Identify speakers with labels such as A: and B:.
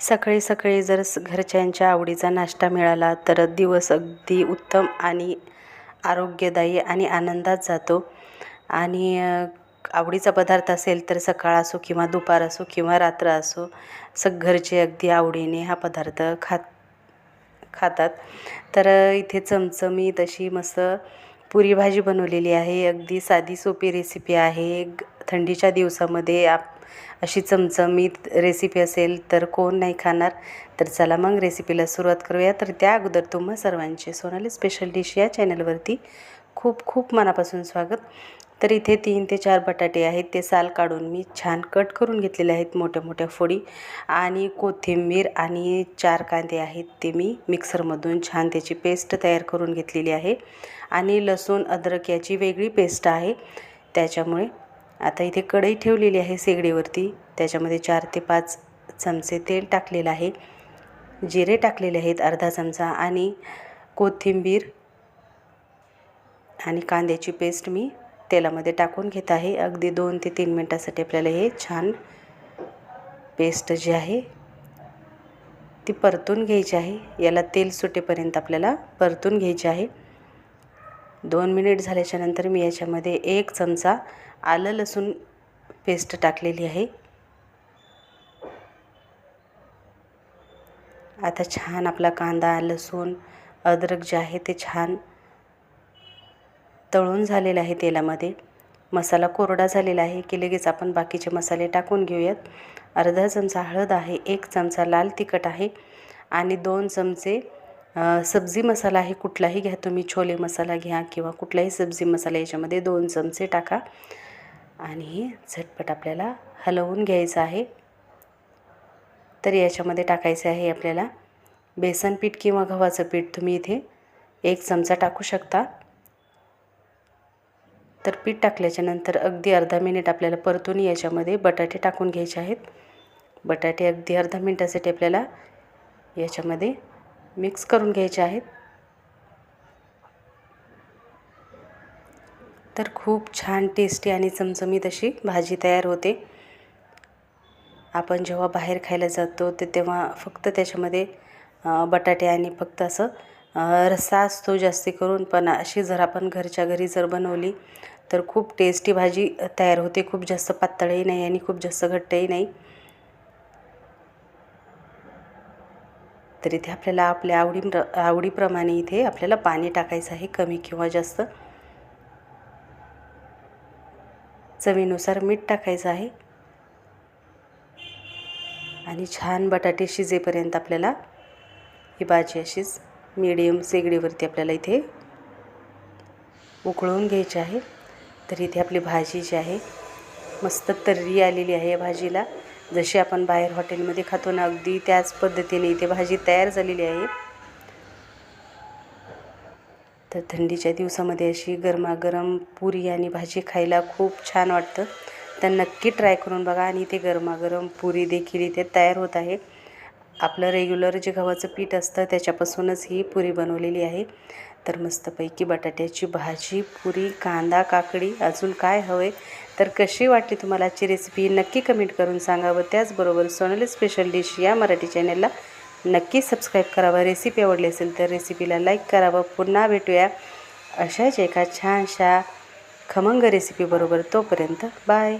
A: सकाळी सकाळी जर घरच्यांच्या आवडीचा नाश्ता मिळाला तर दिवस अगदी उत्तम आणि आरोग्यदायी आणि आनंदात जातो. आणि आवडीचा पदार्थ असेल तर सकाळ असो किंवा दुपार असो किंवा रात्र असो सग घरचे अगदी आवडीने हा पदार्थ खात खातात. तर इथे चमचमीत अशी मस्त पुरी भाजी बनवलेली आहे. अगदी साधी सोपी रेसिपी आहे. ग थंडीच्या दिवसामध्ये आप अशी चमचमीत रेसिपी असेल तर कोण नाही खाणार. तर चला मग रेसिपीला सुरुवात करूया. तर त्या अगोदर तुम्हा सर्वांचे सोनाली स्पेशल डिश या चॅनलवरती खूप खूप मनापासून स्वागत. तर इथे तीन ते चार बटाटे आहेत. ते साल काढून मी छान कट करून घेतलेले आहेत मोठ्या मोठ्या फोडी. आणि कोथिंबीर आणि चार कांदे आहेत ते मी मिक्सरमधून छान त्याची पेस्ट तयार करून घेतलेली आहे. आणि लसूण अद्रक याची वेगळी पेस्ट आहे. त्याच्यामुळे आता इथे कढई ठेवलेली आहे शेगडीवरती त्याच्यामध्ये चार ते पाच चमचे तेल टाकलेलं आहे. जिरे टाकलेले आहेत अर्धा चमचा. आणि कोथिंबीर आणि कांद्याची पेस्ट मी तेलामध्ये टाकून घेत आहे. अगदी दोन ते तीन मिनटासाठी आपल्याला हे छान पेस्ट जी आहे ती परतून घ्यायची आहे. याला तेल सुटेपर्यंत आपल्याला परतून घ्यायची आहे. दोन मिनिट झाल्याच्यानंतर मी याच्यामध्ये एक चमचा आलं लसूण पेस्ट टाकलेली आहे. आता छान आपला कांदा लसूण अद्रक जे आहे ते छान तळून झालेलं आहे तेलामध्ये. मसाला कोरडा झालेला आहे की लगेच आपण बाकीचे मसाले टाकून घेऊयात. अर्धा चमचा हळद आहे एक चमचा लाल तिखट आहे आणि दोन चमचे सब्जी मसाला आहे. कुठलाही घ्या तुम्ही छोले मसाला घ्या किंवा कुठलाही सब्जी मसाला याच्यामध्ये दोन चमचे टाका. आणि झटपट आपल्याला हलवून घ्यायचं आहे. तर याच्यामध्ये टाकायचं आहे आपल्याला बेसन पीठ किंवा गव्हाचं पीठ. तुम्ही इथे एक चमचा टाकू शकता. तर पीठ टाकल्याच्यानंतर अगदी अर्धा मिनिट आपल्याला परतून याच्यामध्ये बटाटे टाकून घ्यायचे आहेत. बटाटे अगदी अर्धा मिनटासाठी आपल्याला याच्यामध्ये मिक्स करून घ्यायचे आहेत. तर खूप छान टेस्टी आणि चमचमीत अशी भाजी तयार होते. आपण जेव्हा बाहेर खायला जातो ते तेव्हा फक्त त्याच्यामध्ये बटाटे आणि फक्त असं रस्सा असतो जास्ती करून पण अशी जर आपण घरच्या घरी जर बनवली तर खूप टेस्टी भाजी तयार होते. खूप जास्त पातळही नाही आणि खूप जास्त घट्टही नाही. तर इथे आपल्याला आपल्या आवडी आवडीप्रमाणे इथे आपल्याला पाणी टाकायचं आहे कमी किंवा जास्त. चवीनुसार मीठ टाकायचं आहे. आणि छान बटाटे शिजेपर्यंत आपल्याला ही भाजी अशीच मीडियम शेगडीवरती आपल्याला इथे उकळून घ्यायची आहे. तर इथे आपली भाजी जी आहे मस्त तर्री आलेली आहे या भाजीला. जशी आपण बाहेर हॉटेलमध्ये खातो ना अगदी त्याच पद्धतीने इथे भाजी तयार झालेली आहे. तर थंडीच्या दिवसामध्ये अशी गरमागरम पुरी आणि भाजी खायला खूप छान वाटतं. तर नक्की ट्राय करून बघा आणि इथे गरमागरम पुरी देखील इथे तयार होत आहे. आपलं रेग्युलर जे गव्हाचं पीठ असतं त्याच्यापासूनच ही पुरी बनवलेली आहे. तर मस्तपैकी बटाट्याची भाजी पुरी कांदा काकडी अजून काय हवं? आहे तर कशी वाटली तुम्हाला आजची रेसिपी नक्की कमेंट करून सांगावं त्याचबरोबर सोनाली स्पेशल डिश या मराठी चॅनलला नक्की सबस्क्राईब करावं. रेसिपी आवडली असेल तर रेसिपीला लाईक करावं. पुन्हा भेटूया अशाच एका छानशा खमंग रेसिपीबरोबर तोपर्यंत बाय